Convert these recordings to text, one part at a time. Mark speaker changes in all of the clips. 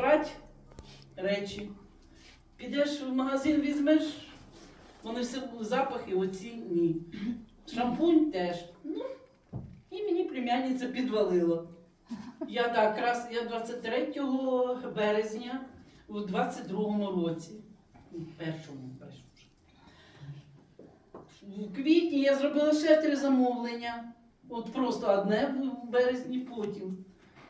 Speaker 1: брати речі. Підеш в магазин, візьмеш, вони все запахи оці ні. Шампунь теж. Ну, і мені племянниця підвалила. Я так раз, я 23 березня у 22-му році. Першому, першому. В квітні я зробила ще три замовлення. От просто одне в березні потім.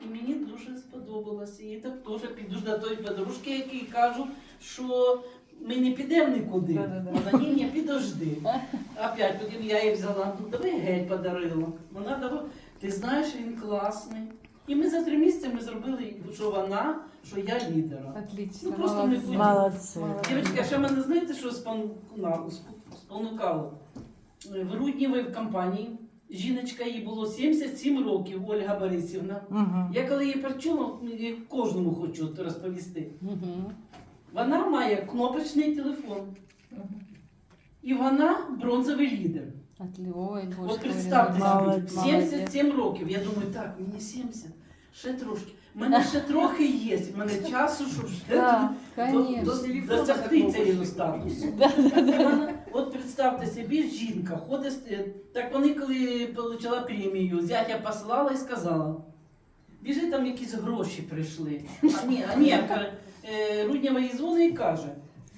Speaker 1: І мені дуже сподобалося. І так теж піду до тої подружки, якій кажу, що ми не підемо нікуди. Вона ні, ні, підожди. Опять потім я їй взяла, ну давай геть подарила. Вона давай, ти знаєш, він класний. І ми за три місяці ми зробили, що вона, що я лідера.
Speaker 2: Отлично.
Speaker 1: Ну, просто не будь-
Speaker 3: Молодці.
Speaker 1: Дівчатка, ще мене знаєте, що спонукало? В груднівій в компанії жіночка їй було 77 років, Ольга Борисівна.
Speaker 3: Угу. Я
Speaker 1: коли її почула, я кожному хочу розповісти.
Speaker 2: Мгм.
Speaker 1: Вона має кнопочний телефон. І вона бронзовий лідер.
Speaker 2: От, Ой, боже,
Speaker 1: От представте собі, 77 років. Я думаю, так, мені 70, ще трошки. У мене ще трохи є, в мене часу, щоб ще
Speaker 2: Да,
Speaker 1: до-
Speaker 2: конечно.
Speaker 1: досягти цього статусу. От представте собі, жінка ходить, е, так вони коли отримала премію, зятя послала і сказала, біжи там якісь гроші прийшли. А ні, а ні, каже, е, Руднява їй дзвонить і каже,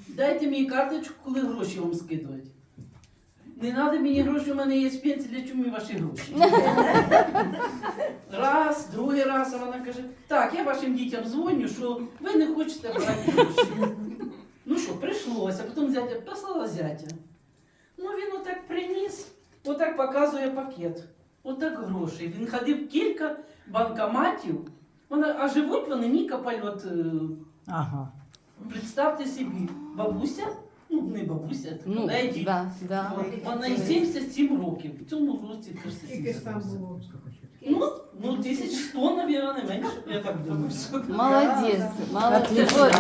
Speaker 1: дайте мені карточку, коли гроші вам скидують. Не треба мені гроші, у мене є пенсія, для чого мені ваші гроші? Раз, другий раз, а вона каже, так, я вашим дітям дзвоню, що ви не хочете брати гроші. Ну що, прийшлося, потім зятя послала зятя. Ну він отак приніс, отак показує пакет. Отак грошей. Він ходив кілька банкоматів. Вона, а живуть вони Нікополь, от е,
Speaker 3: Ага.
Speaker 1: представте собі, бабуся, ну не бабуся,
Speaker 2: Ну,
Speaker 1: леді.
Speaker 2: да, да.
Speaker 1: От, Вона і 77 років. В цьому році теж
Speaker 4: Скільки ж там
Speaker 1: 77.
Speaker 4: було?
Speaker 1: Ну, ну, 1100, сто, наверное, меньше, Я так думаю. что...
Speaker 2: Молодец, молодец. Вот,